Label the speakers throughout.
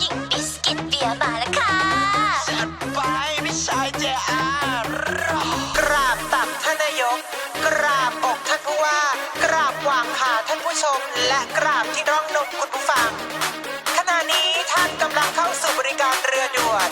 Speaker 1: หญิงบิสกิตเบียร์มาแล้วค่ะ
Speaker 2: จัดไปพี่ชายเจ้ากราบตับท่านนายก กราบอกท่านผู้ว่า กราบวางขาท่านผู้ชม และกราบที่ร่องนมคุณผู้ฟัง ขณะนี้ท่านกำลังเข้าสู่บริการเรือด่วน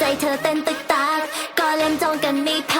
Speaker 3: ใจเธอ
Speaker 1: เต้นตึกตากก็เล่นจ
Speaker 3: องกันไม่แพ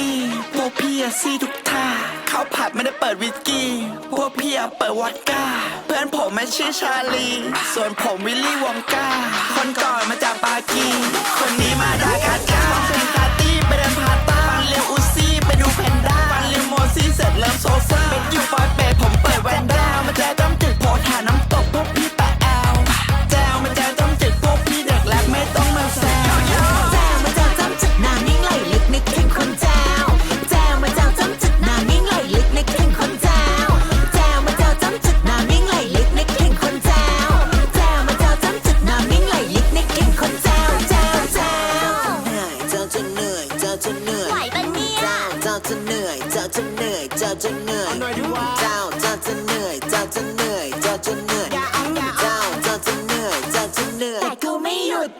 Speaker 2: รี่พวกพี่อะซี่ทุกท่าเขาผัดไม่ได้เปิดวิสกี้พวกพี่อะเปิดวอดก้า เพื่อนผมไม่ชื่อชาลี ส่วนผมวิลลี่วองก้า คนก่อนมาจากปากี คนนี้มาดากัสการ์ จะเห
Speaker 3: นื่
Speaker 4: อย
Speaker 1: ไหวปะเนี่ย
Speaker 4: เจ้าจะเหนื่อย เจ้าจะเหนื่อย เจ้าจะเหนื่อยเจ้าเจ้าจะเหนื่อย เจ้าจะเหนื่อย เจ้าจะเหนื่อย เจ้าเจ้าจะเหนื่อย เจ้าจะเหนื่อย
Speaker 1: แต่กูไม่หยุด